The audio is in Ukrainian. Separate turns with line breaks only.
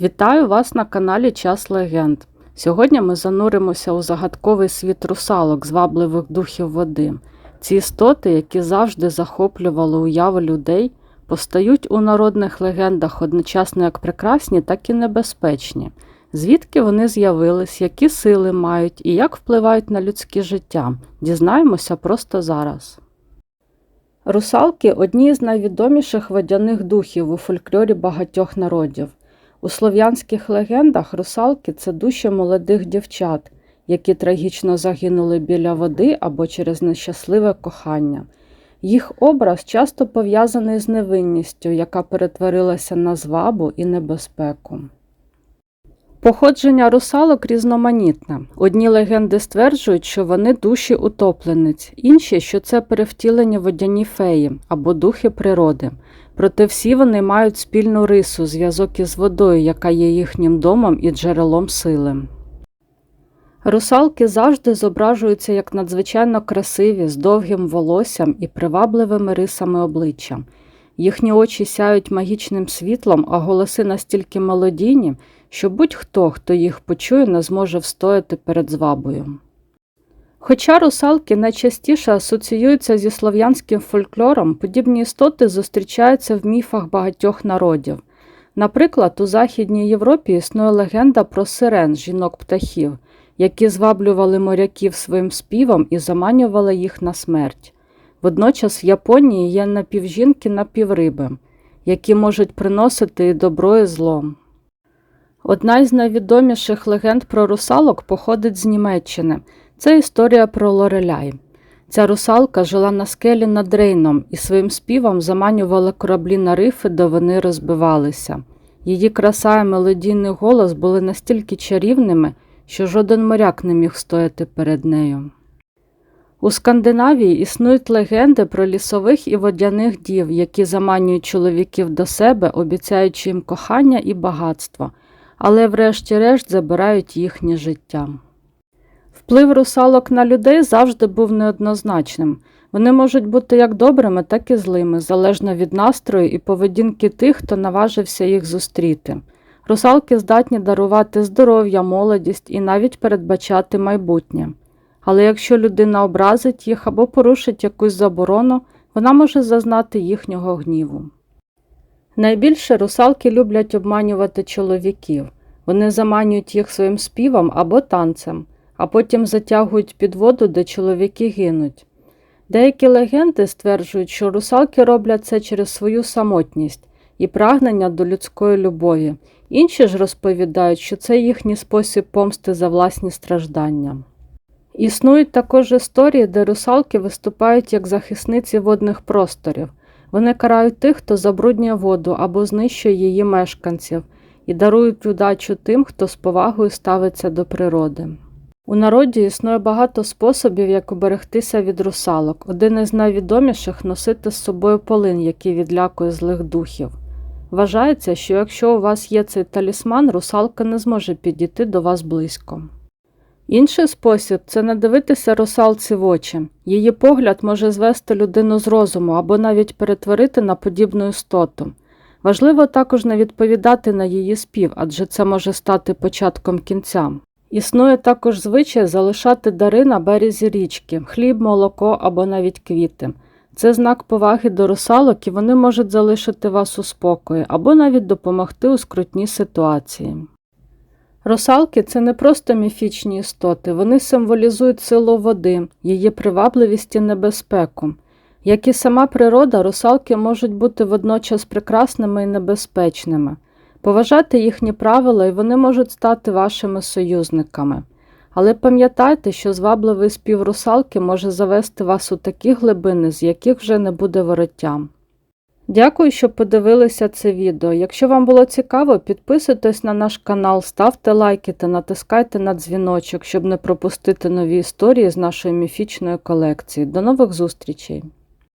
Вітаю вас на каналі Час Легенд. Сьогодні ми зануримося у загадковий світ русалок, звабливих духів води. Ці істоти, які завжди захоплювали уяви людей, постають у народних легендах одночасно як прекрасні, так і небезпечні. Звідки вони з'явились, які сили мають і як впливають на людське життя, дізнаємося просто зараз. Русалки одні з найвідоміших водяних духів у фольклорі багатьох народів. У слов'янських легендах русалки це душі молодих дівчат, які трагічно загинули біля води або через нещасливе кохання. Їх образ часто пов'язаний з невинністю, яка перетворилася на звабу і небезпеку. Походження русалок різноманітне. Одні легенди стверджують, що вони душі утоплениць, інші, що це перевтілені водяні феї або духи природи. Проте всі вони мають спільну рису, зв'язок із водою, яка є їхнім домом і джерелом сили. Русалки завжди зображуються як надзвичайно красиві, з довгим волоссям і привабливими рисами обличчя. Їхні очі сяють магічним світлом, а голоси настільки мелодійні, що будь-хто, хто їх почує, не зможе встояти перед звабою. Хоча русалки найчастіше асоціюються зі слов'янським фольклором, подібні істоти зустрічаються в міфах багатьох народів. Наприклад, у Західній Європі існує легенда про сирен жінок-птахів, які зваблювали моряків своїм співом і заманювали їх на смерть. Водночас в Японії є напівжінки напівриби, які можуть приносити і добро, і зло. Одна із найвідоміших легенд про русалок походить з Німеччини. Це історія про Лореляй. Ця русалка жила на скелі над Рейном і своїм співом заманювала кораблі на рифи, де вони розбивалися. Її краса і мелодійний голос були настільки чарівними, що жоден моряк не міг стояти перед нею. У Скандинавії існують легенди про лісових і водяних дів, які заманюють чоловіків до себе, обіцяючи їм кохання і багатство, але врешті-решт забирають їхнє життя. Вплив русалок на людей завжди був неоднозначним. Вони можуть бути як добрими, так і злими, залежно від настрою і поведінки тих, хто наважився їх зустріти. Русалки здатні дарувати здоров'я, молодість і навіть передбачати майбутнє. Але якщо людина образить їх або порушить якусь заборону, вона може зазнати їхнього гніву. Найбільше русалки люблять обманювати чоловіків. Вони заманюють їх своїм співом або танцем, а потім затягують під воду, де чоловіки гинуть. Деякі легенди стверджують, що русалки роблять це через свою самотність і прагнення до людської любові, інші ж розповідають, що це їхній спосіб помсти за власні страждання. Існують також історії, де русалки виступають як захисниці водних просторів. Вони карають тих, хто забруднює воду або знищує її мешканців, і дарують удачу тим, хто з повагою ставиться до природи. У народі існує багато способів, як уберегтися від русалок. Один із найвідоміших носити з собою полин, який відлякує злих духів. Вважається, що якщо у вас є цей талісман, русалка не зможе підійти до вас близько. Інший спосіб це не дивитися русалці в очі. Її погляд може звести людину з розуму або навіть перетворити на подібну істоту. Важливо також не відповідати на її спів, адже це може стати початком кінця. Існує також звичай залишати дари на березі річки, хліб, молоко або навіть квіти. Це знак поваги до русалок і вони можуть залишити вас у спокої або навіть допомогти у скрутній ситуації. Русалки це не просто міфічні істоти, вони символізують силу води, її привабливість і небезпеку. Як і сама природа, русалки можуть бути водночас прекрасними і небезпечними. Поважайте їхні правила, і вони можуть стати вашими союзниками. Але пам'ятайте, що звабливий спів русалки може завести вас у такі глибини, з яких вже не буде вороття. Дякую, що подивилися це відео. Якщо вам було цікаво, підписуйтесь на наш канал, ставте лайки та натискайте на дзвіночок, щоб не пропустити нові історії з нашої міфічної колекції. До нових зустрічей!